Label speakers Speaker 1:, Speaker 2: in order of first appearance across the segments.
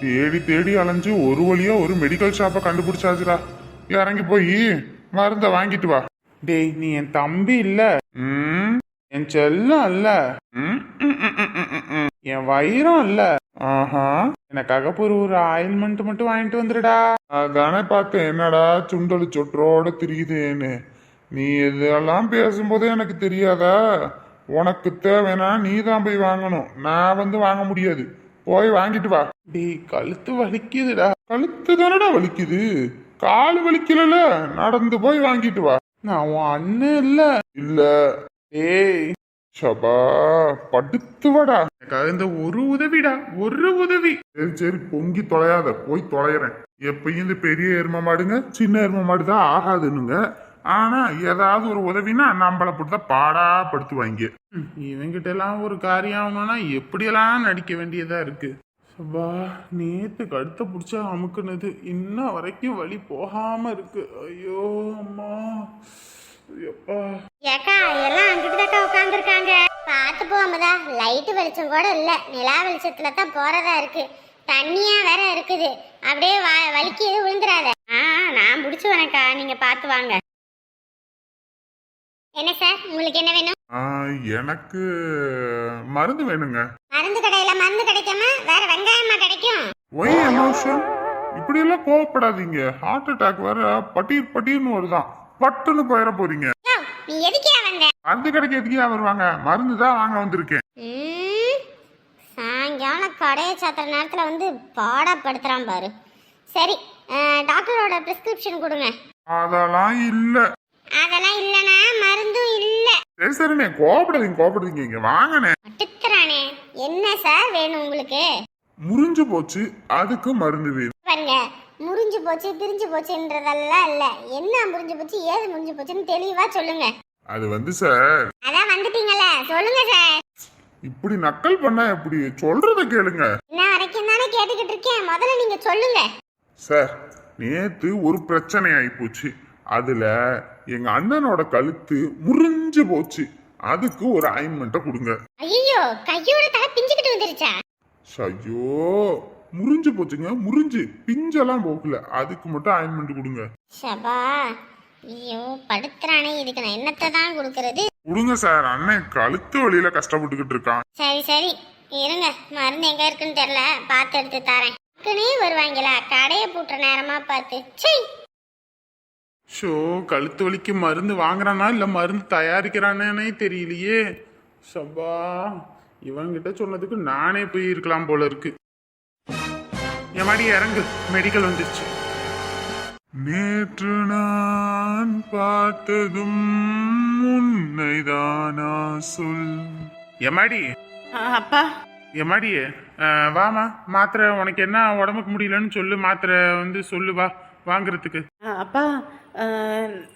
Speaker 1: தேடி தேடி அலைஞ்சு ஒரு வழியா ஒரு மெடிக்கல் ஷாப்பை கண்டுபிடிச்சாச்சுடா. இறங்கி போய் மருந்த வாங்கிட்டு வா.
Speaker 2: டேய் நீ என் தம்பி இல்ல. என் செல்லம் இல்ல. என் வயிறம் இல்ல.
Speaker 1: ஆஹா.
Speaker 2: எனக்காக ஒரு ஒரு ஆயில்மெண்ட் மட்டும் வாங்கிட்டு வந்துடுடா.
Speaker 1: அதானே பார்த்தேன். என்னடா சுண்டல் சொற்றோட திரியுதேன்னு. நீ இதெல்லாம் பேசும்போது எனக்கு தெரியாதா? உனக்கு தேவைன்னா நீ தான் போய் வாங்கணும். நான் வந்து வாங்க முடியாது. போய் வாங்கிட்டு வா.
Speaker 2: டேய் கழுத்து வலிக்குதுடா.
Speaker 1: கழுத்து தானடா வலிக்குது? கால் வலிக்கலல? நடந்து போய் வாங்கிட்டு வா.
Speaker 2: நான் உன் அண்ணன் இல்ல.
Speaker 1: இல்ல.
Speaker 2: ஏய்
Speaker 1: ஷபா படுத்து வாடா.
Speaker 2: எனக்காக இந்த ஒரு உதவிடா. ஒரு உதவி.
Speaker 1: சரி சரி பொங்கி தொலையாத. போய் தொலைகிறேன் எப்பயும் இந்த பெரிய எரும மாடுங்க சின்ன எரும மாடு தான் ஆகாதுன்னுங்க. ஆனா ஏதாவது ஒரு உதவினா நம்மள போட்டுதான் பாடா படுத்துவாங்க.
Speaker 2: இவங்கிட்ட எல்லாம் ஒரு காரியம் ஆகணும்னா எப்படியெல்லாம் நடிக்க வேண்டியதா இருக்கு? சபா நேத்து கழுத்தை பிடிச்சா அமுக்குனது. இன்ன வரைக்கும் வலி போகாம இருக்கு. ஐயோ அம்மா. எப்பா
Speaker 3: ஏக்கா எல்லாம் அங்கிட்டு தாக்கா உட்காந்துருக்காங்க பார்த்து போகாமதா லைட்டு வெளிச்சம் கூட இல்ல. நிலா வெளிச்சத்துல தான் போறதா இருக்கு. தண்ணியா வேற இருக்குது. அப்படியே வ வலிக்கு எதுவும் விழுந்துடாத ஆ நான் முடிச்சு வரேன்க்கா. நீங்க பார்த்து வாங்க. என்ன சார் உங்களுக்கு என்ன வேணும்?
Speaker 1: ஆ, எனக்கு மருந்து வேணுங்க.
Speaker 3: மருந்து கடையில மருந்து கிடைக்காம வேற வெங்காயமா கிடைக்கும்?
Speaker 1: ஒய் எமோஷன் இப்படி எல்லாம் கோவப்படாதீங்க. ஹார்ட் அட்டாக் வேற பட்டீர் பட்டீர்னு வருதான். பட்டுன்னு போயிட போறீங்க.
Speaker 3: நீ எதுக்கே வந்த?
Speaker 1: மருந்து கிடைக்க எதுக்கே வருவாங்க மருந்து தான் வாங்க வந்திருக்கேன்.
Speaker 3: ம், சாயங்காலம் கடையை சாத்துற நேரத்தில் வந்து பாடப்படுத்துகிறான் பாரு. சரி அஹ், டாக்டரோட ப்ரிஸ்கிரிப்ஷன் கொடுங்க.
Speaker 1: அதெல்லாம் இல்ல.
Speaker 3: அதெல்லாம் இல்லைனா மருந்தும் இல்லை.
Speaker 1: சரி சரிண்ணே கோவப்படாதீங்க கோவப்படாதீங்க இங்க வாங்கண்ணே.
Speaker 3: பட்டுத்துறானே. என்ன சார் வேணும் உங்களுக்கு?
Speaker 1: முறிஞ்சு போச்சு அதுக்கு மருந்து வேணும்.
Speaker 3: பாருங்க முறிஞ்சு போச்சு பிரிஞ்சு போச்சுன்றதெல்லாம் இல்லை. என்ன முறிஞ்சு போச்சு ஏது முறிஞ்சு போச்சுன்னு தெளிவாக சொல்லுங்க.
Speaker 1: அது வந்து சார்
Speaker 3: அதான் வந்துட்டீங்கல்ல சொல்லுங்க சார்.
Speaker 1: இப்படி நக்கல் பண்ணா எப்படி? சொல்றத கேளுங்க.
Speaker 3: இன்ன வரைக்கும் தானே கேட்டுக்கிட்டு இருக்கேன். முதல்ல நீங்க சொல்லுங்க.
Speaker 1: சார் நேத்து ஒரு பிரச்சனை ஆயிப்போச்சு அதுல எங்க அண்ணனோட கழுத்து முறிஞ்சு போச்சு. அதுக்கு ஒரு ஆயின்மெண்ட்டை கொடுங்க.
Speaker 3: ஐயோ கையோட தலை பிஞ்சுக்கிட்டு வந்துருச்சா?
Speaker 1: ஐயோ முறிஞ்சு போச்சுங்க முறிஞ்சு. பிஞ்செல்லாம் போகல. அதுக்கு மட்டும் ஆயின்மெண்ட் கொடுங்க.
Speaker 3: ஷபா ஐயோ படுத்துறானே. இதுக்கு நான் என்னத்தை தான் கொடுக்கறது?
Speaker 1: கொடுங்க சார். அண்ணன் கழுத்து வழியில கஷ்டப்பட்டுக்கிட்டு இருக்கான்.
Speaker 3: சரி சரி. இருங்க. மருந்து எங்க இருக்குன்னு தெரியல. பார்த்து எடுத்து தரேன். டக்குனே வருவாங்களா? கடையை பூட்டுற நேரமா பார்த்து. சை
Speaker 2: ஷோ கழுத்து வலிக்கு மருந்து வாங்குறானா இல்ல மருந்து தயாரிக்கிறானே தெரியலையே. சபா இவன்கிட்ட சொன்னதுக்கு நானே போய் இருக்கலாம் போல இருக்கு. என் மாடி இறங்கு மெடிக்கல் வந்துருச்சு.
Speaker 1: நேற்று நான் பார்த்ததும் உன்னைதானா சொல்.
Speaker 2: எம்மாடி
Speaker 4: அப்பா.
Speaker 2: எம்மாடி அஹ், வாமா மாத்திரை உனக்கு என்ன உடம்புக்கு முடியலன்னு சொல்லு மாத்திரை வந்து சொல்லு வா வாங்குறதுக்கு.
Speaker 4: அப்பா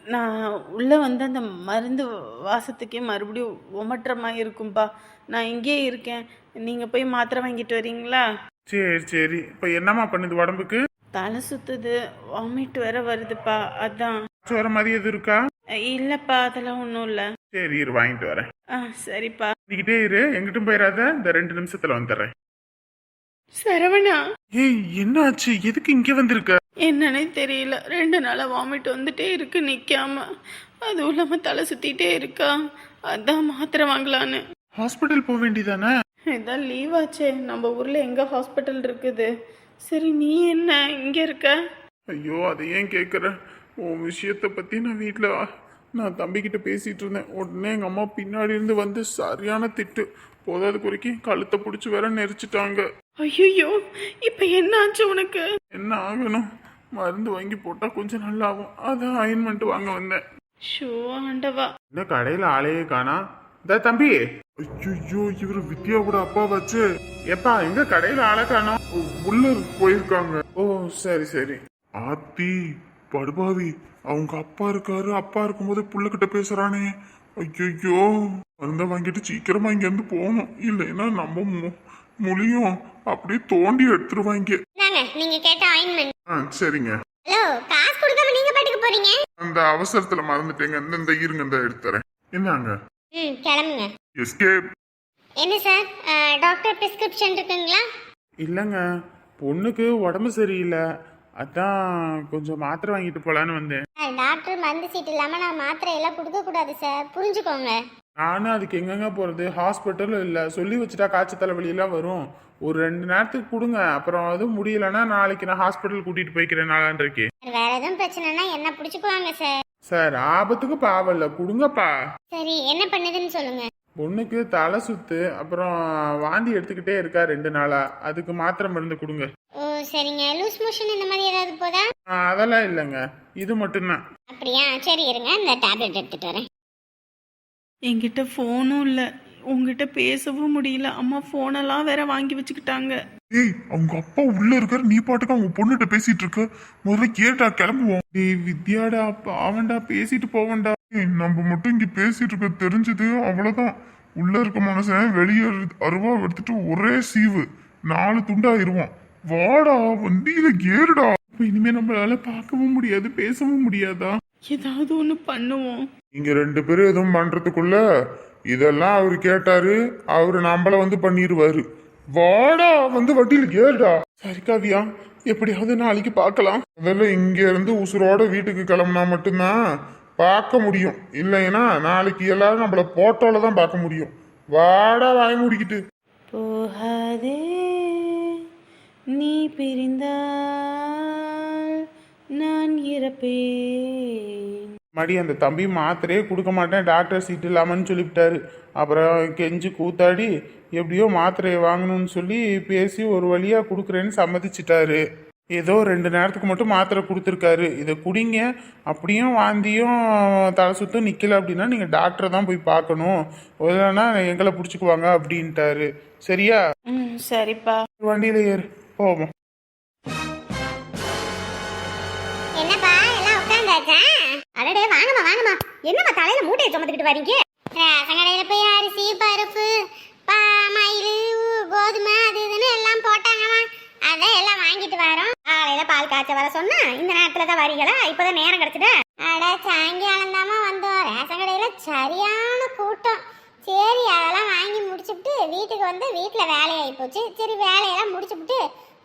Speaker 4: நான் உள்ளே வந்து அந்த மருந்து வாசத்துக்கே மறுபடியும் உமட்டுறமா இருக்கும்பா. நான் இங்கேயே இருக்கேன். நீங்கள் போய் மாத்திரை வாங்கிட்டு வரீங்களா?
Speaker 2: சரி சரி. இப்போ என்னம்மா பண்ணுது உடம்புக்கு?
Speaker 4: தலை சுத்துது. வாமிட் வேற வருதுப்பா. அதான்.
Speaker 2: வர மாதிரி எதுவும் இருக்கா?
Speaker 4: இல்லைப்பா அதெல்லாம் ஒன்றும் இல்லை.
Speaker 2: சரி இரு வாங்கிட்டு வரேன்.
Speaker 4: ஆ சரிப்பா.
Speaker 2: பண்ணிக்கிட்டே இரு. எங்கிட்டும் போயிடாத இந்த ரெண்டு நிமிஷத்துல வந்துடுறேன்.
Speaker 4: சரவணா.
Speaker 2: ஏய் என்ன ஆச்சு எதுக்கு இங்க வந்திருக்க?
Speaker 4: என்னன்னே தெரியல. ரெண்டு நாளாக வாமிட் வந்துட்டே இருக்கு நிற்காம அதுவும் இல்லாமல் தலை சுற்றிட்டே இருக்கா. அதான் மாத்திரை வாங்கலான்னு.
Speaker 2: ஹாஸ்பிட்டல் போக வேண்டியதானே?
Speaker 4: இதான் லீவ் ஆச்சே. நம்ம ஊர்ல எங்க ஹாஸ்பிட்டல் இருக்குது? சரி நீ என்ன? இங்க இருக்க?
Speaker 2: ஐயோ அதை ஏன் கேட்குற உன் விஷயத்தை பத்தி நான் வீட்டில் நான் தம்பிக்கிட்ட பேசிட்டு இருந்தேன். உடனே எங்க அம்மா பின்னாடி இருந்து வந்து சரியான திட்டு. போதாது குறைக்கி கழுத்தை பிடிச்சி வேற நெரிச்சிட்டாங்க.
Speaker 4: ஐயோ இப்ப என்ன ஆச்சு உனக்கு?
Speaker 2: என்ன ஆகணும்? மருந்து வாங்கி போட்டா கொஞ்சம் நல்லா ஆகும் அதான் அயன்மெண்ட் வாங்க வந்தேன்.
Speaker 4: ஷோ ஆண்டவா.
Speaker 2: என்ன கடையில் ஆளையே காணா. இந்த தம்பி.
Speaker 1: ஐயோ இவர் வித்யா கூட அப்பா வச்சு
Speaker 2: எப்பா எங்க கடையில் ஆளை காணோம்?
Speaker 1: உள்ள போயிருக்காங்க.
Speaker 2: ஓ சரி சரி.
Speaker 1: ஆத்தி படுபாவி அவங்க அப்பா இருக்காரு. அப்பா இருக்கும்போது புள்ளகிட்ட பேசுறானே. ஐயோ மருந்த வாங்கிட்டு சீக்கிரமா இங்க இருந்து போகணும். இல்லைன்னா நம்ம மு- முழியும். அப்படியே தோண்டி எடுத்துருவாங்க.
Speaker 3: நீங்க கேட்ட ஆயின்மெண்ட்
Speaker 1: ஆ சரிங்க.
Speaker 3: ஹலோ காசு கொடுக்காம நீங்க பாட்டுக்கு போறீங்க?
Speaker 1: அந்த அவசரத்துல மறந்துட்டேங்க. இந்த இந்த இருங்க இந்த எடுத்துறேன் என்னங்க?
Speaker 3: ம் கிளம்புங்க.
Speaker 1: எஸ்கேப்
Speaker 3: என்ன சார்? டாக்டர் பிரிஸ்கிரிப்ஷன் இருக்குங்களா?
Speaker 2: இல்லைங்க. பொண்ணுக்கு உடம்பு சரியில்லை. அதான் கொஞ்சம் மாத்திரை வாங்கிட்டு போலான்னு வந்தேன்.
Speaker 5: டாக்டர் மருந்து சீட் இல்லாம நான் மாத்திரை எல்லாம் கொடுக்க கூடாது சார். புரிஞ்சுக்கோங்க.
Speaker 2: நானும் அதுக்கு எங்கெங்க போகிறது ஹாஸ்பிட்டலும் இல்லை. சொல்லி வச்சுட்டா காய்ச்சல் தலைவலியெல்லாம் வரும். ஒரு ரெண்டு நேரத்துக்கு கொடுங்க. அப்புறம் அது முடியலன்னா நாளைக்கு நான் ஹாஸ்பிட்டல் கூட்டிகிட்டு போய்க்கிறேன் நாளான்றைக்கு.
Speaker 5: வேற எதுவும் பிரச்சனைனா என்ன பிடிச்சுக்குவாங்க சார்
Speaker 2: சார் ஆபத்துக்கு பாவம் இல்லை. கொடுங்கப்பா.
Speaker 5: சரி என்ன பண்ணுதுன்னு சொல்லுங்க.
Speaker 2: பொண்ணுக்கு தலை சுத்து அப்புறம் வாந்தி எடுத்துக்கிட்டே இருக்கா ரெண்டு நாளா. அதுக்கு மாத்திரை மருந்து கொடுங்க.
Speaker 5: ஓ சரிங்க. லூஸ் மோஷன் இந்த மாதிரி ஏதாவது போதா?
Speaker 2: ஆ, அதெல்லாம் இல்லைங்க. இது மட்டும்தான்.
Speaker 5: அப்படியா? சரி இருங்க. இந்த டேப்லெட் எடுத்துட்டு வரேன்.
Speaker 6: என்கிட்ட ஃபோனும் இல்லை. உங்ககிட்ட பேசவும் முடியல. அம்மா ஃபோனெல்லாம் வேற வாங்கி வச்சுக்கிட்டாங்க.
Speaker 1: ஏய் அவங்க அப்பா உள்ள இருக்காரு. நீ பாட்டுக்கு அவங்க பொண்ணுகிட்ட பேசிட்டு இருக்க. முதல்ல கேட்டா கிளம்புவோம்.
Speaker 2: டேய் வித்யாடா பாவண்டா பேசிட்டு போவண்டா
Speaker 1: ஏய், நம்ம மட்டும் இங்க பேசிட்டு இருக்க தெரிஞ்சது அவ்வளவுதான். உள்ள இருக்க மனுஷன் வெளியே அருவா எடுத்துட்டு ஒரே சீவு. நாலு துண்டாயிருவான். வாடா வண்டியில ஏறுடா
Speaker 2: இனிமே நம்மளால பார்க்கவும் முடியாது பேசவும் முடியாதா?
Speaker 6: ஏதாவது ஒன்று பண்ணுவோம்.
Speaker 1: நீங்க ரெண்டு பேரும் எதுவும் பண்றதுக்குள்ள இதெல்லாம் அவர் கேட்டாரு அவரு நம்மள வந்து பண்ணிடுவாரு வாடா வந்து வட்டியில் ஏறுடா.
Speaker 2: சரி காவியா எப்படியாவது நாளைக்கு பார்க்கலாம்.
Speaker 1: முதல்ல இங்க இருந்து உசுரோட வீட்டுக்கு கிளம்புனா மட்டும்தான் பார்க்க முடியும். இல்லைன்னா நாளைக்கு எல்லாரும் நம்மள போட்டோல தான் பார்க்க முடியும். வாடா வாய் முடிக்கிட்டு.
Speaker 6: போகாதே நீ பிரிந்தால் நான் இறப்பேன்.
Speaker 2: மடி அந்த தம்பி மாத்திரையே கொடுக்க மாட்டேன் டாக்டர் சீட் இல்லாமன்னு சொல்லிவிட்டாரு. அப்புறம் கெஞ்சி கூத்தாடி எப்படியோ மாத்திரையை வாங்கணும்னு சொல்லி பேசி ஒரு வழியாக கொடுக்குறேன்னு சம்மதிச்சிட்டாரு. ஏதோ ரெண்டு நேரத்துக்கு மட்டும் மாத்திரை கொடுத்துருக்காரு. இதை குடிங்க அப்படியும் வாந்தியும் தலை சுத்தம் நிற்கல அப்படின்னா நீங்கள் டாக்டரை தான் போய் பார்க்கணும். இல்லைன்னா எங்களை பிடிச்சிக்குவாங்க அப்படின்ட்டாரு. சரியா?
Speaker 6: ம் சரிப்பா.
Speaker 2: வண்டியில் ஏறு. போவோம்.
Speaker 5: என்னப்பா எல்லாம் உட்காந்தாச்சா? அடடே வாங்கம்மா வாங்கம்மா. என்னம்மா தலையில மூட்டையை சுமந்துக்கிட்டு வரீங்க? ரேஷன் கடையில போய் அரிசி பருப்பு பா மயில் கோதுமை அது இதுன்னு எல்லாம் போட்டாங்கம்மா. அதான் எல்லாம் வாங்கிட்டு வரோம். காலையில பால் காய்ச்ச வர சொன்னா இந்த நேரத்துல தான் வரீங்களா? இப்பதான் நேரம் கிடைச்சதா? அட சாயங்காலம் தாமா வந்தோம். ரேஷன் கடையில சரியான கூட்டம். சரி அதெல்லாம் வாங்கி முடிச்சுட்டு வீட்டுக்கு வந்து வீட்டில் வேலையாகி போச்சு. சரி வேலையெல்லாம் முடிச்சுட்டு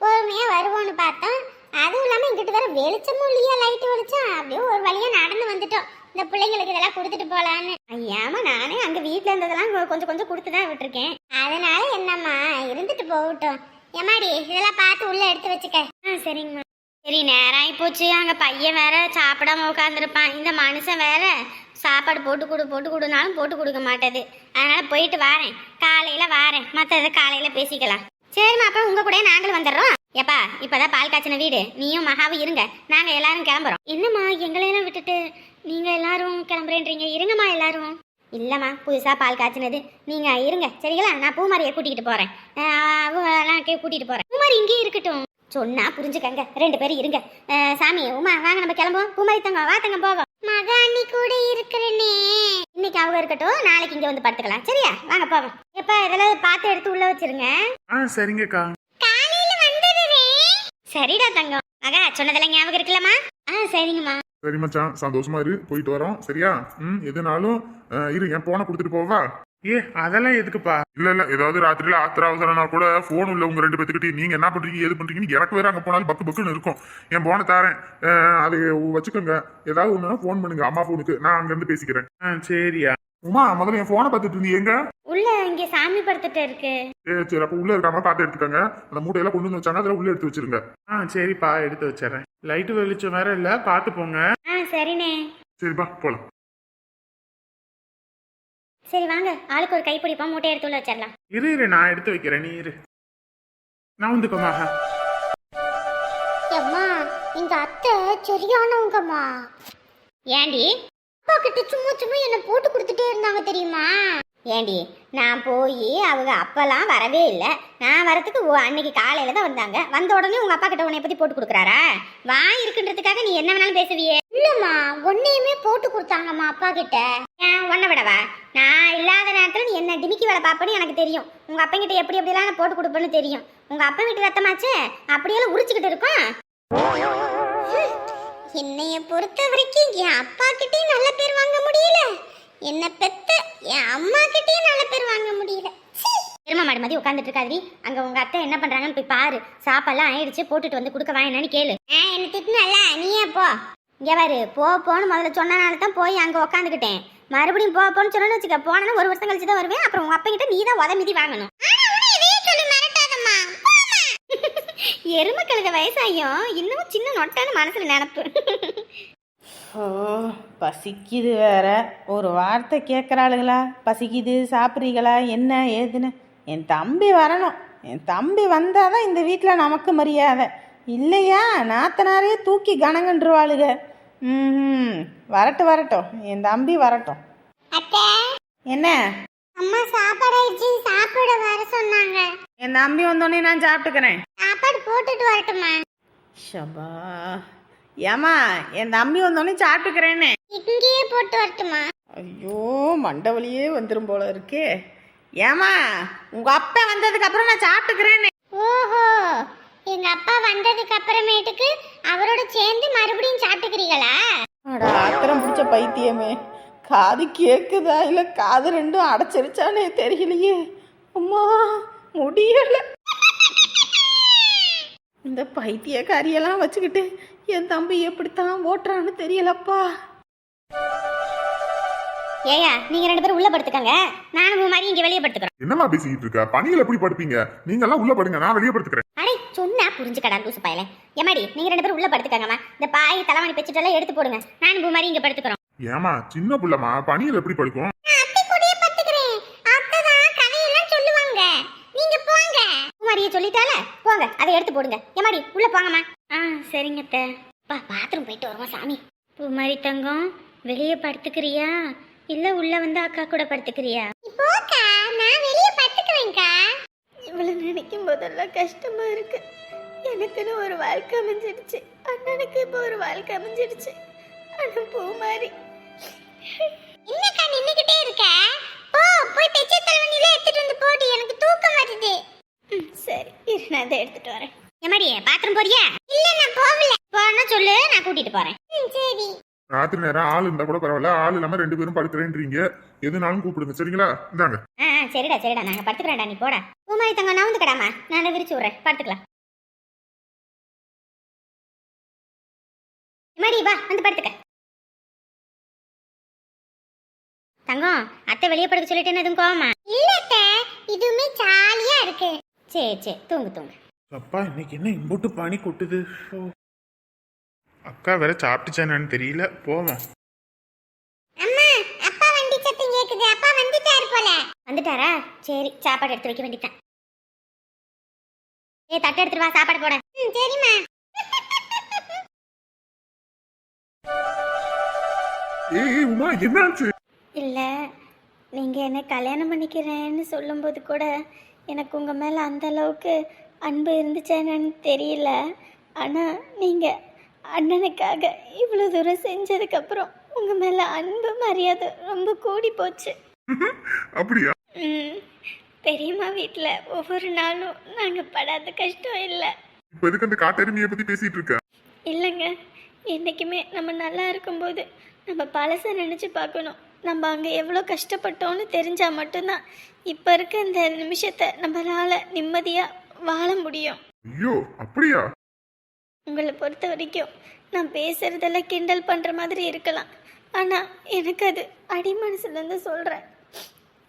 Speaker 5: பொறுமையாக வருவோம்னு பார்த்தோம். அதுவும் இல்லாமல் இங்கிட்டு வேற வெளிச்சமும் இல்லையா லைட்டு வெளிச்சம்? அப்படியே ஒரு வழியாக நடந்து வந்துட்டோம். இந்த பிள்ளைங்களுக்கு இதெல்லாம் கொடுத்துட்டு போகலான்னு ஐயாமா நானே அங்கே வீட்டில் இருந்ததெல்லாம் கொஞ்சம் கொஞ்சம் கொடுத்து தான் விட்டுருக்கேன். அதனால என்னம்மா இருந்துட்டு போகட்டும். ஏமாடி இதெல்லாம் பார்த்து உள்ளே எடுத்து வச்சுக்க. ஆ சரிங்கம்மா. சரி நேரம் ஆகி போச்சு. அங்கே பையன் வேற சாப்பிடாம உட்காந்துருப்பான் இந்த மனுஷன் வேற சாப்பாடு போட்டு கொடு போட்டு கொடுனாலும் போட்டு கொடுக்க மாட்டேது. அதனால போயிட்டு வாரேன். காலையில் வாரேன். மற்றது காலையில் பேசிக்கலாம். சரிம்மா அப்போ உங்கள் கூட நாங்களும் வந்துடுறோம். ஏப்பா இப்பதான் பால் காய்ச்சின வீடு. நீயும் மகாவும் இருங்க. நாங்க எல்லாரும் கிளம்புறோம். என்னம்மா எங்களையெல்லாம் விட்டுட்டு நீங்க எல்லாரும் கிளம்புறேன்றீங்க? இருங்கம்மா எல்லாரும். இல்லைம்மா புதுசாக பால் காய்ச்சினது. நீங்கள் இருங்க. சரிங்களா? நான் பூமாரியை கூட்டிகிட்டு போகிறேன் ஆஹ் கூட்டிகிட்டு போகிறேன் பூமாரி இங்கேயே இருக்கட்டும். சொன்னால் புரிஞ்சுக்கங்க. ரெண்டு பேரும் இருங்க. சாமி உமா வாங்க நம்ம கிளம்புவோம். பூமாரி தங்க வா தங்க போவோம். மகாணி கூட இருக்கிறேனே. இன்னைக்கு அவங்க இருக்கட்டும். நாளைக்கு இங்கே வந்து படுத்துக்கலாம். சரியா? வாங்க போவோம். எப்போ இதெல்லாம் பார்த்து எடுத்து உள்ளே வச்சிருங்க.
Speaker 2: ஆ சரிங்கக்கா.
Speaker 5: சரிடா தங்கம். மகா சொன்னதெல்லாம் ஞாபகம் இருக்குல்லம்மா? ஆ சரிங்கம்மா.
Speaker 1: சரி மச்சான் சந்தோஷமா இரு போயிட்டு வரோம் சரியா? ம் எதுனாலும் அஹ், இரு என் போனை கொடுத்துட்டு போவா?
Speaker 2: ஏ அதெல்லாம் எதுக்குப்பா?
Speaker 1: இல்ல இல்ல ஏதாவது ராத்திரியில ஆத்திர அவசரம்னா கூட போன் உள்ள உங்க ரெண்டு பேத்துக்கிட்டே நீங்க என்ன பண்றீங்க ஏது பண்றீங்கன்னு எனக்கு வேற அங்க போனாலும் பக்கு பக்குன்னு இருக்கும். என் போனை தாரேன். அஹ், அது வச்சுக்கோங்க. ஏதாவது ஒண்ணுனா போன் பண்ணுங்க அம்மா போனுக்கு நான் அங்க இருந்து பேசிக்கிறேன்.
Speaker 2: ஆ சரியா.
Speaker 1: உமா முதல்ல என் போனை பார்த்துட்டு இருந்தீங்க எங்க?
Speaker 5: உள்ள இங்க சாமி படுத்துட்டு இருக்கு.
Speaker 1: சரி சரி அப்ப உள்ள இருக்காம பார்த்து எடுத்துக்கோங்க. அந்த மூட்டையெல்லாம் கொண்டு வந்து வச்சாங்க அதெல்லாம் உள்ள எடுத்து வச்சிருங்க.
Speaker 2: ஆ சரிப்பா எடுத்து வச்சிடறேன். லைட்டு வெளிச்சம் வேற இல்லை பார்த்து போங்க.
Speaker 5: ஆ சரிண்ணே.
Speaker 1: சரிப்பா போலாம்.
Speaker 5: சரி வாங்க. ஆளுக்கு ஒரு கை பிடிப்போம் மூட்டை எடுத்து உள்ள வச்சிடலாம்.
Speaker 2: இரு இரு நான் எடுத்து வைக்கிறேன் நீ இரு. நான் வந்துக்கோமா
Speaker 5: அம்மா எங்க அத்தை சரியானவங்கம்மா. ஏண்டி? அப்பா கிட்ட சும்மா சும்மா என்ன போட்டு கொடுத்துட்டே இருந்தாங்க தெரியுமா? ஏண்டி நான் போய் அவங்க அப்பெல்லாம் வரவே இல்லை. நான் வரதுக்கு ஓ அன்னைக்கு காலையில தான் வந்தாங்க. வந்த உடனே உங்க அப்பா கிட்ட உன்னை பத்தி போட்டு கொடுக்குறாரா? வாய் இருக்குன்றதுக்காக நீ என்ன வேணாலும் பேசுவியே. இல்லம்மா உன்னையுமே போட்டு கொடுத்தாங்கம்மா அப்பா கிட்ட. உன்னை விடவா? நான் இல்லாத நேரத்துல நீ என்ன டிமிக்கி வேலை பார்ப்பேன்னு எனக்கு தெரியும். உங்க அப்பா கிட்ட எப்படி எப்படிலாம் நான் போட்டு கொடுப்பேன்னு தெரியும். உங்க அப்பா வீட்டு ரத்தமாச்சே? அப்படியெல்லாம் உரிச்சுக்கிட்டு இருக்கும். என்னைய பொறுத்த வரைக்கும் என் அப்பா கிட்டயும் நல்ல பேர் வாங்க முடியல. என்ன பெத்த என் அம்மா கிட்டயும் நல்ல பேர் வாங்க முடியல. சீ. எரும மாடு மாதிரி உட்காந்துட்டு இருக்காதிரி அங்க உங்க அத்தை என்ன பண்றாங்கன்னு போய் பாரு. சாப்பாடுலாம் ஆயிடுச்சு போட்டுட்டு வந்து கொடுக்க என்னன்னு கேளு. என்ன திட்டினல்ல நீயே போ. இங்க பாரு போ போன்னு முதல்ல சொன்னனால தான் போய் அங்க உட்காந்துக்கிட்டேன் மறுபடியும் போ போன்னு சொன்னு வச்சுக்க போனேன்னு ஒரு வருஷம் கழிச்சு தான் வருவேன். அப்புறம் உங்க அப்பா கிட்ட நீ தான் உத மிதி வாங்கணும். எருமை கழுத வயசாயும் இன்னும் சின்ன நொட்டான்னு மனசுல நினப்பு.
Speaker 6: ஓ பசிக்குது வேற. ஒரு வார்த்தை கேட்குறாளுங்களா பசிக்குது சாப்பிட்றீங்களா என்ன ஏதுன்னு? என் தம்பி வரணும். என் தம்பி வந்தால் தான் இந்த வீட்டில் நமக்கு மரியாதை. இல்லையா? நாத்தனாரே தூக்கி கணங்கன்றுவாளுக ம் வரட்டும் வரட்டும். என் தம்பி வரட்டும். என்ன?
Speaker 5: அம்மா சாப்பாடு சாப்பிட வர சொன்னாங்க.
Speaker 6: என் தம்பி வந்தோடனே நான் சாப்பிட்டுக்கிறேன்.
Speaker 5: சாப்பாடு போட்டுட்டு வரட்டுமா
Speaker 6: ஷபா. ஏமா என் தம்பி வந்தோடனே சாப்பிட்டுக்கிறேன்னு.
Speaker 5: இங்கேயே போட்டு வரட்டுமா
Speaker 6: ஐயோ மண்டவலியே வந்துடும் போல இருக்கே. ஏமா உங்க அப்பா வந்ததுக்கு அப்புறம் நான் சாப்பிட்டுக்கிறேன்னு.
Speaker 5: ஓஹோ எங்க அப்பா வந்ததுக்கு அப்புறமேட்டுக்கு அவரோட சேர்ந்து மறுபடியும் சாப்பிட்டுக்கிறீங்களா?
Speaker 6: அடா ஆத்திரம் பிடிச்ச பைத்தியமே. காது கேக்குதா? இல்ல காது ரெண்டும் அடைச்சிருச்சானே தெரியலையே. அம்மா முடியல. இந்த பைத்தியக்காரியெல்லாம் வச்சுக்கிட்டு என் தம்பி எப்படித்தான் ஓட்டுறான்னு தெரியலப்பா.
Speaker 5: ஏயா நீங்க ரெண்டு பேரும் உள்ள படுத்துக்கங்க. நானும் மாதிரி இங்க வெளியே படுத்துக்கிறோம்.
Speaker 1: என்னம்மா பேசிக்கிட்டு இருக்க? பணியில் எப்படி படுப்பீங்க? நீங்க எல்லாம் உள்ள படுங்க நான் வெளியே படுத்துக்கிறேன்.
Speaker 5: அடே சொன்னா புரிஞ்சுக்கடா லூசு பயல. ஏமாடி நீங்க ரெண்டு பேரும் உள்ள படுத்துக்கங்கம்மா. இந்த பாய் தலைவாணி பெச்சுட்டெல்லாம் எடுத்து போடுங்க. நானும் மாதிரி இங்க படுத்துக்கிறோம்.
Speaker 1: ஏமா சின்ன புள்ளமா பணியில் எப்படி படுக்கும்
Speaker 5: அத்தை கூடயே படுத்துக்கிறேன் அத்தை தான் கதையெல்லாம் சொல்லுவாங்க நீங்க போங்க குமாரியை சொல்லிட்டால போங்க அதை எடுத்து போடுங்க. ஏமாடி உள்ள போங்கம்மா. ஆ சரிங்க பா பாத்ரூம் போயிட்டு வருவோம் சாமி? பூமாரி தங்கம் வெளியே படுத்துக்கிறியா? இல்ல உள்ள வந்து அக்கா கூட படுத்துக்கிறியா? போக்கா நான் வெளியே படுத்துக்கிறேன்க்கா.
Speaker 6: இவளை நினைக்கும் போதெல்லாம் கஷ்டமா இருக்கு. எனக்குன்னு ஒரு வாழ்க்கை அமைஞ்சிடுச்சு. அண்ணனுக்கு இப்போ ஒரு வாழ்க்கை அமைஞ்சிடுச்சு. அண்ணன் பூ மாதிரி
Speaker 5: என்னக்கா நின்னுக்கிட்டே இருக்க? போ போய் பெச்சை தலைவனில எடுத்துட்டு வந்து போடு. எனக்கு தூக்கம் வருது.
Speaker 6: சரி. இரு நான் அதை எடுத்துட்டு வரேன்.
Speaker 5: எமாடி பாத்ரூம் போறியா? இல்ல நான் போகல. போனா சொல்லு நான் கூட்டிட்டு போறேன். சரி.
Speaker 1: ராத்திரி நேரம் ஆள் இருந்தா கூட பரவாயில்ல. ஆள் இல்லாம ரெண்டு பேரும் படுக்கிறேன்றீங்க. எதுனாலும் கூப்பிடுங்க சரிங்களா? இந்தாங்க.
Speaker 5: ஆ சரிடா சரிடா. நாங்க படுத்துக்கிறேன்டா நீ போடா. பூமாரி தங்க நவுந்து கடாமா? நான் விரிச்சு விடுறேன். படுத்துக்கலாம். எமாடி வா வந்து படுத்துக்க. தங்கம் அத்தை வெளியே படுக்க சொல்லிட்டேன்னு எதுவும் கோவமா? இல்ல அத்தை. இதுவுமே ஜாலியா இருக்கு. சரி சரி தூங்கு தூங்கு.
Speaker 2: அப்பா இன்னைக்கு என்ன இம்புட்டு பனி கொட்டுது. அக்கா வேற சாப்பிட்டுச்சானு தெரியல. போவோம்
Speaker 5: அம்மா அப்பா வண்டி சத்தம் கேக்குது. அப்பா வந்துட்டாரு போல. வந்துட்டாரா? சரி சாப்பாடு எடுத்து வைக்க வேண்டியதான் ஏ தட்டு எடுத்துட்டு வா சாப்பாடு போட. ம் சரிம்மா.
Speaker 1: ஏய் உமா என்னாச்சு?
Speaker 6: இல்லை நீங்கள் என்ன கல்யாணம் பண்ணிக்கிறேன்னு சொல்லும்போது கூட எனக்கு உங்கள் மேலே அந்த அளவுக்கு அன்பு இருந்துச்சேன்னு தெரியல. ஆனால் நீங்கள் அண்ணனுக்காக இவ்வளோ தூரம் செஞ்சதுக்கப்புறம் உங்கள் மேலே அன்பு மரியாதை ரொம்ப கூடி போச்சு.
Speaker 1: அப்படியா?
Speaker 6: ம், பெரியம்மா வீட்டில் ஒவ்வொரு நாளும் நாங்கள் படாத கஷ்டம் இல்லை.
Speaker 1: இப்ப எதுக்கு அந்த காட்டெருமையை பத்தி பேசிட்டு இருக்க?
Speaker 6: இல்லைங்க. என்றைக்குமே நம்ம நல்லா இருக்கும்போது நம்ம பழசை நினச்சி பார்க்கணும். நம்ம அங்கே எவ்வளோ கஷ்டப்பட்டோம்னு தெரிஞ்சால் மட்டும்தான் இப்போ இருக்க இந்த நிமிஷத்தை நம்மளால் நிம்மதியாக வாழ முடியும்.
Speaker 1: ஐயோ அப்படியா?
Speaker 6: உங்களை பொறுத்த வரைக்கும் நான் பேசுகிறதெல்லாம் கிண்டல் பண்ணுற மாதிரி இருக்கலாம். ஆனால் எனக்கு அது அடி மனசுலேருந்து சொல்கிறேன்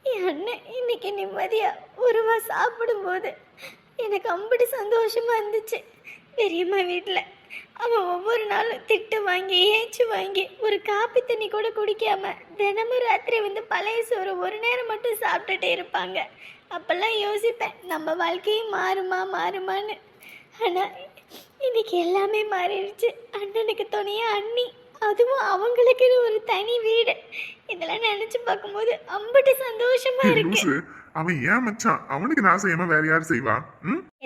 Speaker 6: என் அண்ணன் இன்னைக்கு நிம்மதியாக உருவா சாப்பிடும்போது எனக்கு அம்படி சந்தோஷமாக இருந்துச்சு. பெரியம்மா வீட்டில் அவன் ஒவ்வொரு நாளும் திட்டு வாங்கி ஏச்சு வாங்கி ஒரு காப்பி தண்ணி கூட குடிக்காம தினமும் ராத்திரி வந்து பழைய சோறு ஒரு நேரம் மட்டும் சாப்பிட்டுட்டே இருப்பாங்க. அப்போல்லாம் யோசிப்பேன் நம்ம வாழ்க்கையும் மாறுமா மாறுமான்னு. ஆனால் இன்னைக்கு எல்லாமே மாறிடுச்சு. அண்ணனுக்கு துணையா அண்ணி அதுவும் அவங்களுக்குன்னு ஒரு தனி வீடு. இதெல்லாம் நினைச்சு பார்க்கும்போது அம்பட்டு சந்தோஷமா இருக்கு.
Speaker 1: அவன் ஏன் மச்சான்? அவனுக்கு நான் செய்யாம வேற யார் செய்வா?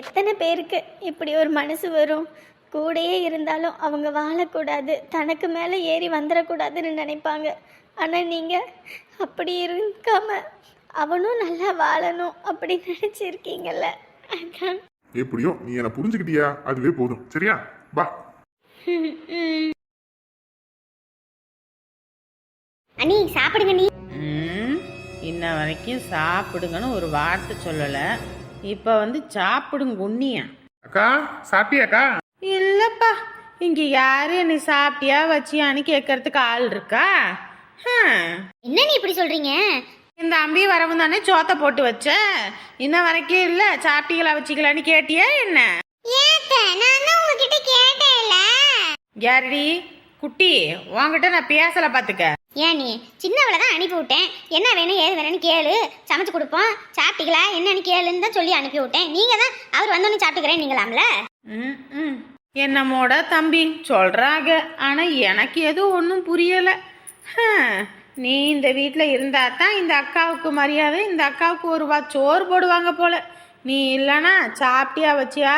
Speaker 6: எத்தனை பேருக்கு இப்படி ஒரு மனசு வரும்? கூடயே இருந்தாலும் அவங்க வாழக்கூடாது. தனக்கு மேலே ஏறி வந்துடக்கூடாதுன்னு நினைப்பாங்க. ஆனால் நீங்கள் அப்படி இருக்காம அவனும் நல்லா வாழணும் அப்படி நினச்சிருக்கீங்கல்ல. அதான்.
Speaker 1: எப்படியோ நீ என்ன புரிஞ்சுக்கிட்டியா? அதுவே போதும். சரியா? பா
Speaker 5: அண்ணி சாப்பிடுங்க நீ
Speaker 6: ம்,
Speaker 7: இன்ன வரைக்கும் சாப்பிடுங்கன்னு ஒரு வார்த்தை சொல்லலை. இப்போ வந்து சாப்பிடுங்க உண்ணியா?
Speaker 2: அக்கா சாப்பிட்டியாக்கா?
Speaker 7: இல்லைப்பா இங்கே யாரு நீ சாப்பிட்டியா வச்சியான்னு கேட்கறதுக்கு ஆள் இருக்கா.
Speaker 5: என்ன நீ இப்படி சொல்றீங்க?
Speaker 7: இந்த அம்பி வரவும் தானே சோத்தை போட்டு வச்ச? இன்ன வரைக்கும் இல்லை சாப்பிட்டீங்களா வச்சிக்கலான்னு கேட்டியா என்ன? யாரடி? குட்டி உன்கிட்ட நான் பேசல பார்த்துக்க
Speaker 5: ஏன் நீ? சின்னவளை தான் அனுப்பி விட்டேன். என்ன வேணும் ஏது வேணும்னு கேளு. சமைச்சு கொடுப்போம். சாப்பிட்டீங்களா என்னன்னு கேளுன்னு தான் சொல்லி அனுப்பி விட்டேன். நீங்க தான் அவர் வந்தோடனே சாப்பிட்டுக்கிறேன் நீங்களாம்ல.
Speaker 7: என்னமோட தம்பி சொல்றாங்க ஆனா எனக்கு எதுவும் ஒன்றும் புரியல. நீ இந்த வீட்டில் இருந்தா தான் இந்த அக்காவுக்கு மரியாதை இந்த அக்காவுக்கு ஒரு வா சோறு போடுவாங்க போல. நீ இல்லைன்னா சாப்பிட்டியா வச்சியா?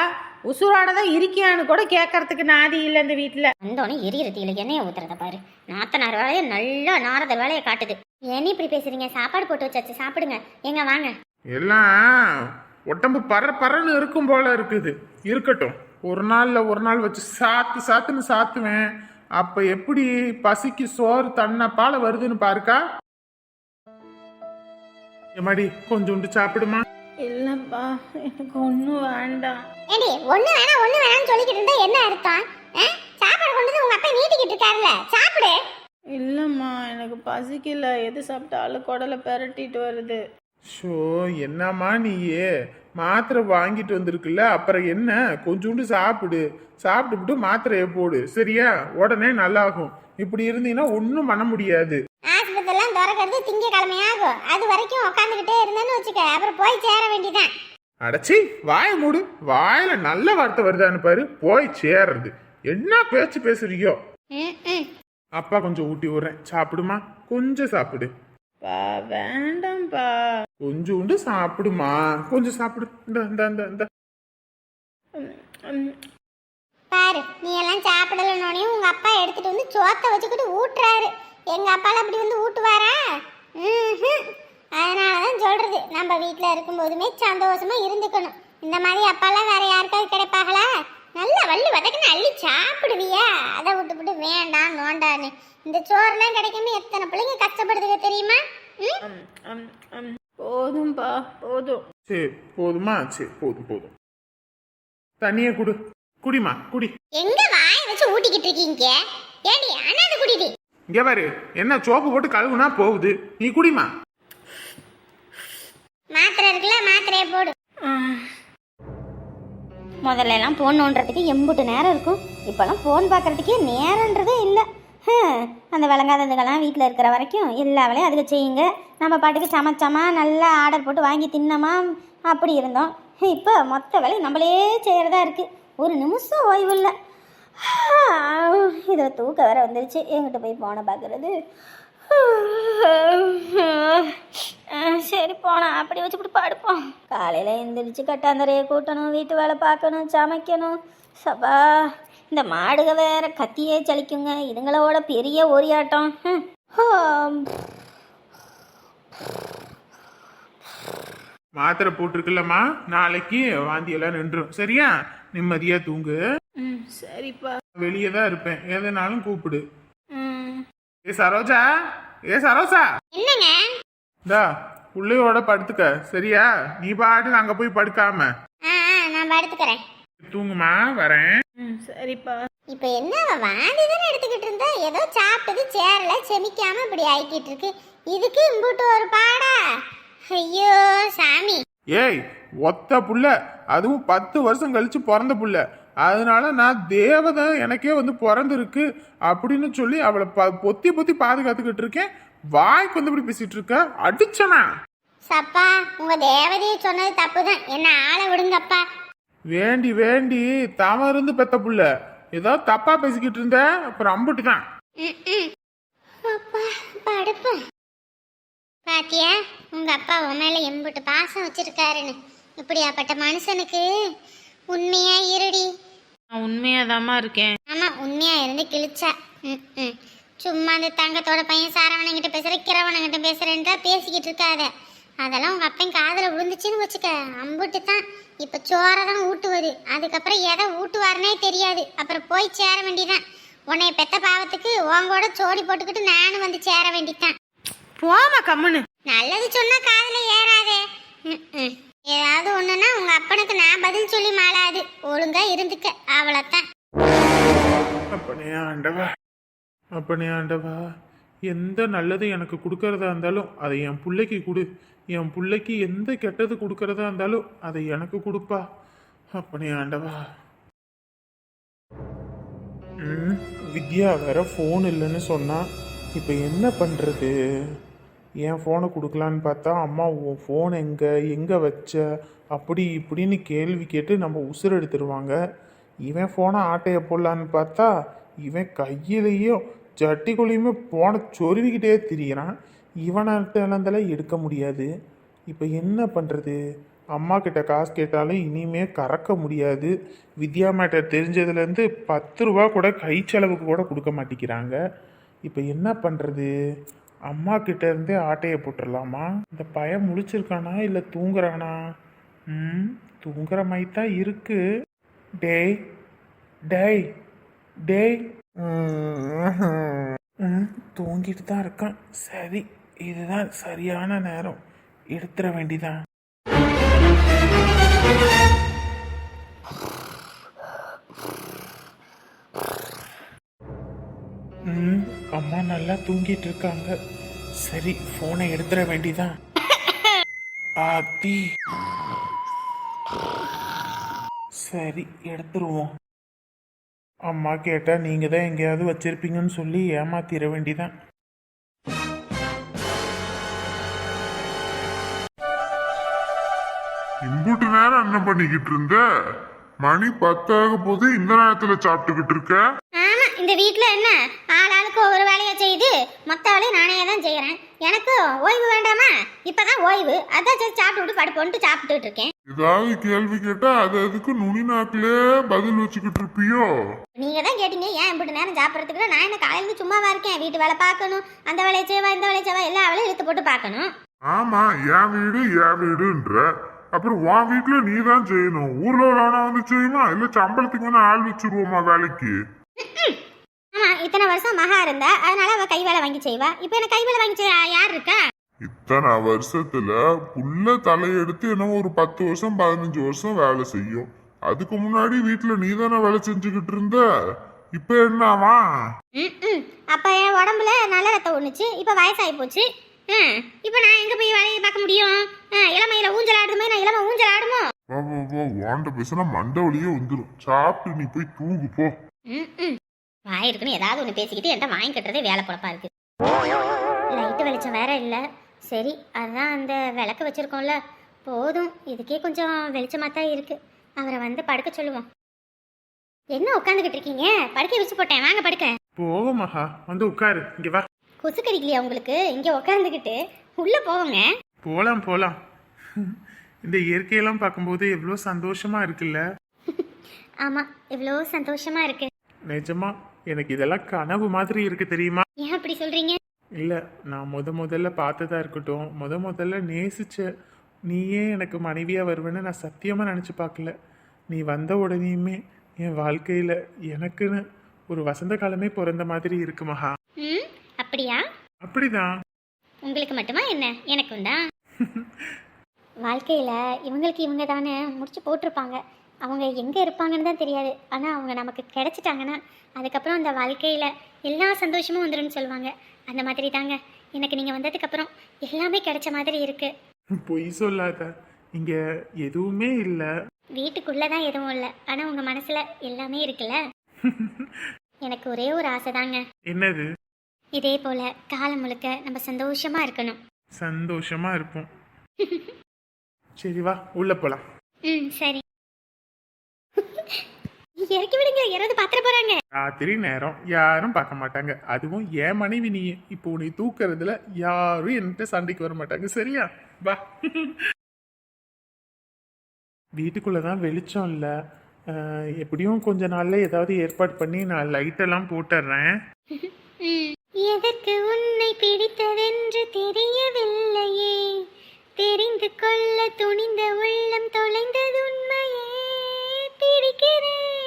Speaker 7: உசுரோட தான் இருக்கியான்னு கூட கேட்கறதுக்கு நாதி இல்லை இந்த வீட்டில்
Speaker 5: வந்தோடனே எரியற தீல எண்ணெயை ஊத்துறத பாரு. நாத்தனார் வேலையை நல்லா நாரதர் வேலையை காட்டுது. ஏன் இப்படி பேசுறீங்க? சாப்பாடு போட்டு வச்சாச்சு சாப்பிடுங்க. எங்க வாங்க.
Speaker 2: எல்லாம் உடம்பு பற பறன்னு இருக்கும் போல இருக்குது. இருக்கட்டும். ஒரு நாள்ல ஒரு நாள் வச்சு சாத்து சாத்துன்னு சாத்துவேன். அப்ப எப்படி பசிக்கு சோறு தன்ன பால வருதுன்னு பாருக்கா? எம்மாடி கொஞ்சோண்டு சாப்பிடுமா?
Speaker 7: இல்லைப்பா எனக்கு ஒன்றும் வேண்டாம்.
Speaker 5: ஏண்டி ஒண்ணு வேணாம் ஒண்ணு வேணாம்னு சொல்லிக்கிட்டு இருந்தா என்ன அர்த்தம்? ஆ? சாப்பாடு கொண்டு வந்து உங்க அப்பா நீட்டிக்கிட்டு இருக்காருல்ல. சாப்பிடு.
Speaker 7: இல்லைம்மா எனக்கு பசிக்கல. எது சாப்பிட்டாலும் குடலை பெரட்டிட்டு வருது.
Speaker 2: ஷோ என்னம்மா நீயே? மாத்திரை வாங்கிட்டு வந்திருக்குல்ல அப்புறம் என்ன? கொஞ்சோண்டு சாப்பிடு. சாப்பிட்டுவிட்டு மாத்திரையை போடு. சரியா? உடனே நல்லாகும். இப்படி இருந்தீங்கன்னா ஒன்றும் பண்ண முடியாது.
Speaker 5: ஆஸ்பத்திரிலாம் திறக்கிறது திங்க கிழமையாகும். அது வரைக்கும் உட்காந்துக்கிட்டே இருந்தேன்னு வச்சுக்க. அப்புறம் போய் சேர வேண்டியதான்
Speaker 2: அடச்சி வாய மூடு. வாயில நல்ல வார்த்தை வருதான்னு பாரு. போய் சேர்றது. என்ன பேச்சு பேசுறியோ. அப்பா கொஞ்சம் ஊட்டி விடுறேன். சாப்பிடுமா? கொஞ்சம் சாப்பிடு.
Speaker 7: பா வேண்டாம்ப்பா
Speaker 2: கொஞ்சோண்டு சாப்பிடுமா? கொஞ்சம் சாப்பிடு. இந்த இந்த இந்த இந்த.
Speaker 5: பாரு நீ எல்லாம் சாப்பிடலனோடனே உங்க அப்பா எடுத்துட்டு வந்து சோத்தை வச்சுக்கிட்டு ஊட்டுறாரு. எங்க அப்பாலாம் அப்படி வந்து ஊட்டுவாரா? ம்ஹும். அதனாலதான் சொல்றது. நம்ம வீட்ல இருக்கும்போதுமே சந்தோஷமா இருந்துக்கணும். இந்த மாதிரி அப்பாலாம் வேற யாருக்காவது கிடைப்பாங்களா? நல்ல வள்ளி வதக்குன்னு அள்ளி சாப்பிடுவியா. அதை விட்டுவிட்டு வேண்டாம் நோண்டான்னு. இந்த சோறுலாம் கிடைக்காம எத்தனை பிள்ளைங்க கஷ்டப்படுதுங்க தெரியுமா.
Speaker 7: போதும்பா போதும்.
Speaker 2: சரி போதுமா? சரி போதும் போதும். தண்ணியை குடு. குடிமா குடி.
Speaker 5: எங்க வாய வச்சு ஊட்டிக்கிட்டு இருக்கீங்க? ஏடி அண்ணாந்து குடிடி.
Speaker 2: இங்க பாரு என்ன சோப்பு போட்டு கழுவுனா போகுது. நீ குடிமா
Speaker 5: மாத்திரை இருக்குல்ல மாத்திரையை போடு. முதல்ல எல்லாம் ஃபோன் நோண்டுறதுக்கு எம்புட்டு நேரம் இருக்கும். இப்போல்லாம் ஃபோன் பார்க்கறதுக்கே நேரன்றதே இல்லை. அந்த விளங்காததுக்கெல்லாம் வீட்டில் இருக்கிற வரைக்கும் எல்லா வேலையும் அதுக்கு செய்யுங்க. நம்ம பாட்டுக்கு சமைச்சோமா நல்லா ஆர்டர் போட்டு வாங்கி தின்னோமா அப்படி இருந்தோம். இப்போ மொத்த வேலையும் நம்மளே செய்கிறதா இருக்குது ஒரு நிமிஷம் ஓய்வு இல்லை. இதை தூக்க வேற வந்துருச்சு. எங்கிட்ட போய் ஃபோனை பார்க்குறது. சரி போனா அப்படி வச்சுக்கிட்டு படுப்போம். காலையில் எந்திரிச்சு கட்டாந்தரையை கூட்டணும் வீட்டு வேலை பார்க்கணும் சமைக்கணும். சபா இந்த மாடுக வேற கத்தியே சலிக்குங்க. இதுங்களோட பெரிய ஒரியாட்டம்.
Speaker 2: மாத்திரை போட்டிருக்குல்லம்மா. நாளைக்கு வாந்தி எல்லாம் நின்றும். சரியா? நிம்மதியா தூங்கு.
Speaker 7: சரிப்பா.
Speaker 2: வெளியே தான் இருப்பேன். எதனாலும் கூப்பிடு. ஏ சரோஜா ஏ சரோஜா.
Speaker 5: என்னங்க?
Speaker 2: இந்தா பிள்ளையோட படுத்துக்க. சரியா? நீ பாட்டு அங்க போய் படுக்காம.
Speaker 5: ஆ ஆ, நான் படுத்துக்கிறேன்.
Speaker 2: தூங்குமா? வரேன்.
Speaker 7: ம் சரிப்பா.
Speaker 5: இப்போ என்ன அவ வாந்தி தானே எடுத்துக்கிட்டு இருந்தா? ஏதோ சாப்பிட்டது சேரல செமிக்காம இப்படி ஆயிக்கிட்டு இருக்கு. இதுக்கு இம்புட்டு ஒரு பாடா? ஐயோ சாமி.
Speaker 2: ஏய் ஒத்த புள்ள. அதுவும் பத்து வருஷம் கழிச்சு பிறந்த புள்ள. அதனால நான் தேவதை எனக்கே வந்து பிறந்திருக்கு அப்படின்னு சொல்லி அவளை ப- பொத்தி பொத்தி பாதுகாத்துக்கிட்டு இருக்கேன். வாய்க்கு வந்து இப்படி பேசிட்டு இருக்க? அடிச்சனா?
Speaker 5: சப்பா உங்க தேவதையை சொன்னது தப்புதான். என்ன ஆளை விடுங்கப்பா.
Speaker 2: வேண்டி வேண்டி தவம் இருந்து பெத்த புள்ள. ஏதோ தப்பா பேசிக்கிட்டு இருந்த? அப்புறம் அம்புட்டு தான்
Speaker 5: படுப்போம் பாத்தியா உங்க அப்பா உன் மேல எம்புட்டு பாசம் வச்சிருக்காருன்னு. இப்படியாப்பட்ட மனுஷனுக்கு உண்மையா இருடி.
Speaker 7: நான் உண்மையாக இருக்கேன்.
Speaker 5: ஆமா உண்மையா இருந்து கிழிச்சா. ம், ம். சும்மா அந்த தங்கத்தோட பையன் சாரவணங்கிட்ட பேசுற கிரவணங்கிட்ட பேசுறேன்னு தான் பேசிக்கிட்டு இருக்காத. அதெல்லாம் உங்க அப்பன் காதுல விழுந்துச்சுன்னு வச்சுக்க. அம்புட்டு தான் இப்ப சோறை தான் ஊட்டுவது. அதுக்கப்புறம் எதை ஊட்டுவாருனே தெரியாது. அப்புறம் போய் சேர வேண்டியதான் உன்னைய பெத்த பாவத்துக்கு உங்கூட சோடி போட்டுக்கிட்டு நானும் வந்து சேர வேண்டியதான்
Speaker 7: போமா கம்முன்னு.
Speaker 5: நல்லது சொன்னா காதுல ஏறாதே. ம்ம். ஏதாவது ஒண்ணுன்னா உங்க அப்பனுக்கு நான் பதில் சொல்லி மாளாது. ஒழுங்கா இருந்துக்க அவ்வளவுதான்.
Speaker 2: அப்பனே ஆண்டவா அப்பனே ஆண்டவா எந்த நல்லது எனக்கு கொடுக்கறதா இருந்தாலும் அதை என் பிள்ளைக்கு கொடு. என் பிள்ளைக்கு எந்த கெட்டது கொடுக்கறதா இருந்தாலும் அதை எனக்கு கொடுப்பா. அப்பனே ஆண்டவா. ம், வித்யா வேற ஃபோன் இல்லைன்னு சொன்னா இப்போ என்ன பண்ணுறது என் ஃபோனை கொடுக்கலான்னு பார்த்தா அம்மா உன் ஃபோன் எங்கே எங்கே வச்ச? அப்படி இப்படின்னு கேள்வி கேட்டு நம்ம உசுர் எடுத்துருவாங்க. இவன் ஃபோனை ஆட்டைய போடலான்னு பார்த்தா இவன் கையிலையும் ஜட்டிக்குள்ளேயுமே போனை சொருவிக்கிட்டே திரியிறான். இவனாட்டெல்லாம் எடுக்க முடியாது. இப்போ என்ன பண்ணுறது அம்மா கிட்ட காசு கேட்டாலும் இனிமே கறக்க முடியாது. வித்யா மேட்டர் தெரிஞ்சதுலேருந்து பத்து ரூபா கூட கை செலவுக்கு கூட கொடுக்க மாட்டேங்கிறாங்க. இப்போ என்ன பண்ணுறது அம்மா கிட்ட இருந்தே ஆட்டையை போட்டுடலாமா? இந்த பையன் முழிச்சிருக்கானா இல்லை தூங்குறானா? ம் தூங்குற மாதிரி தான் இருக்கு. டேய் டேய் டேய். ம், தூங்கிட்டு தான் இருக்கான். சரி இதுதான் சரியான நேரம். எடுத்துட வேண்டிதான். ம் அம்மா நல்லா தூங்கிட்டு இருக்காங்க சரி ஃபோனை எடுத்துட வேண்டிதான். ஆத்தி. சரி எடுத்துருவோம். அம்மா கேட்டா நீங்க தான் எங்கேயாவது வச்சிருப்பீங்கன்னு சொல்லி ஏமாத்திர வேண்டிதான்.
Speaker 1: இம்புட்டு நேரம் என்ன பண்ணிக்கிட்டு இருந்த? மணி பத்தாக போது இந்த நேரத்துல சாப்பிட்டுக்கிட்டு இருக்க?
Speaker 5: இந்த வீட்ல என்ன? ஆளாளுக்கு ஒவ்வொரு வேலையை செய்து மொத்த வேலையும் நானே தான் செய்யறேன். எனக்கு ஓய்வு வேண்டாமா? இப்பதான் ஓய்வு. அதான் சரி சாப்பிட்டு விட்டு படுப்போன்ட்டு சாப்பிட்டுட்டு இருக்கேன்.
Speaker 1: ஏதாவது கேள்வி கேட்டா அது அதுக்கு நுனி நாக்கிலே பதில் வச்சுக்கிட்டு இருப்பியோ?
Speaker 5: நீங்க தான் கேட்டீங்க ஏன் இப்படி நேரம் சாப்பிட்றதுக்கு நான் என்ன காலையில சும்மாவா இருக்கேன்? வீட்டு வேலை பார்க்கணும். அந்த வேலையை செய்வா இந்த வேலையை செய்வா எல்லா வேலையும் இழுத்து போட்டு பார்க்கணும்.
Speaker 1: ஆமா என் வீடு என் வீடுன்ற. அப்புறம் உன் வீட்டுல நீ தான் செய்யணும். ஊர்ல உள்ளவனா வந்து செய்யுமா? இல்ல சம்பளத்துக்கு வந்து ஆள் வச்சிருவோமா வேலைக்கு?
Speaker 5: ஆமா இத்தனை வருஷம் மகா இருந்தா அதனால அவ கை வேலை வாங்கி செய்வா. இப்போ எனக்கு கை வேலை வாங்கி செய்ய யார் இருக்கா?
Speaker 1: இத்தனை வருஷத்துல புள்ள தலையெடுத்து என்ன ஒரு பத்து வருஷம் பதினஞ்சு வருஷம் வேலை செய்யும். அதுக்கு முன்னாடி வீட்டுல நீ தானே வேலை செஞ்சுக்கிட்டு இருந்த? இப்ப என்னவா?
Speaker 5: அப்ப என் உடம்புல நல்ல ரத்தம் ஒண்ணுச்சு. இப்போ வயசாகி போச்சு. இப்போ நான் எங்க போய் வேலையை பார்க்க முடியும்? இளமையில ஊஞ்சல் ஆடுமே நான் இளமை ஊஞ்சல் ஆடுமோ?
Speaker 1: வாண்ட பேசினா மண்டை வலியே வந்துடும் சாப்பிட்டு நீ போய் தூங்கு போ.
Speaker 5: வாய் இருக்குன்னு ஏதாவது ஒன்று பேசிக்கிட்டு என்கிட்ட வாங்கி கட்டுறதே வேலை பொழப்பா இருக்கு. லைட்டு வெளிச்சம் வேற இல்லை. சரி அதான் அந்த விளக்கு வச்சிருக்கோம்ல. போதும் இதுக்கே கொஞ்சம் வெளிச்சமாக தான் இருக்கு. அவரை வந்து படுக்க சொல்லுவோம். என்ன உட்காந்துக்கிட்டு இருக்கீங்க? படுக்க விரிச்சு போட்டேன். வாங்க படுக்க.
Speaker 2: போக மகா. வந்து உட்காரு. இங்க வா.
Speaker 5: கொசு கடிக்கலையா உங்களுக்கு? இங்கே உட்காந்துக்கிட்டு உள்ளே போவோங்க.
Speaker 2: போலாம் போலாம். இந்த இயற்கையெல்லாம் பார்க்கும்போது எவ்வளோ சந்தோஷமா இருக்குல்ல?
Speaker 5: ஆமாம் இவ்வளோ சந்தோஷமா இருக்கு.
Speaker 2: நிஜமா. எனக்கு இதெல்லாம் கனவு மாதிரி இருக்கு தெரியுமா?
Speaker 5: ஏன் அப்படி சொல்றீங்க?
Speaker 2: இல்லை நான் முத முதல்ல பார்த்ததா இருக்கட்டும். முத முதல்ல நேசிச்ச நீயே எனக்கு மனைவியாக வருவேன்னு நான் சத்தியமாக நினச்சி பார்க்கல. நீ வந்த உடனேயுமே என் வாழ்க்கையில் எனக்குன்னு ஒரு வசந்த காலமே பிறந்த மாதிரி இருக்கு மகா.
Speaker 5: ம் அப்படியா?
Speaker 2: அப்படிதான்.
Speaker 5: உங்களுக்கு மட்டுமா என்ன? எனக்கும் தான் வாழ்க்கையில் இவங்களுக்கு இவங்க தானே முடிச்சு போட்டிருப்பாங்க. அவங்க எங்கே இருப்பாங்கன்னு தான் தெரியாது. ஆனால் அவங்க நமக்கு கிடைச்சிட்டாங்கன்னா அதுக்கப்புறம் அந்த வாழ்க்கையில் எல்லா சந்தோஷமும் வந்துடும்னு சொல்லுவாங்க. அந்த மாதிரி தாங்க. எனக்கு நீங்கள் வந்ததுக்கப்புறம் எல்லாமே கிடைச்ச மாதிரி இருக்குது
Speaker 2: பொய் சொல்லாத. இங்கே எதுவுமே இல்லை.
Speaker 5: வீட்டுக்குள்ளே தான் எதுவும் இல்லை. ஆனால் உங்கள் மனசில் எல்லாமே இருக்குல்ல? எனக்கு ஒரே ஒரு ஆசை தாங்க.
Speaker 2: என்னது?
Speaker 5: இதே போல் காலம் முழுக்க நம்ம சந்தோஷமாக இருக்கணும்.
Speaker 2: சந்தோஷமா இருப்போம். சரி வா. உள்ள போலாம்.
Speaker 5: ம் சரி. இறக்கி விடுங்க யாராவது பாத்திர போறாங்க.
Speaker 2: ராத்திரி நேரம் யாரும் பார்க்க மாட்டாங்க. அதுவும் என் மனைவி நீ இப்போ உன்னை தூக்குறதுல யாரும் என்கிட்ட சண்டைக்கு வர மாட்டாங்க. சரியா? வா. வீட்டுக்குள்ளதான் வெளிச்சம் இல்லை. எப்படியும் கொஞ்ச நாள்ல ஏதாவது ஏற்பாடு பண்ணி நான் லைட்டெல்லாம் போட்டுடுறேன்
Speaker 5: எதற்கு உன்னை பிடித்ததென்று தெரியவில்லையே. தெரிந்து கொள்ள துணிந்த உள்ளம் தொலைந்தது உண்மையே. பிடிக்கிறேன்.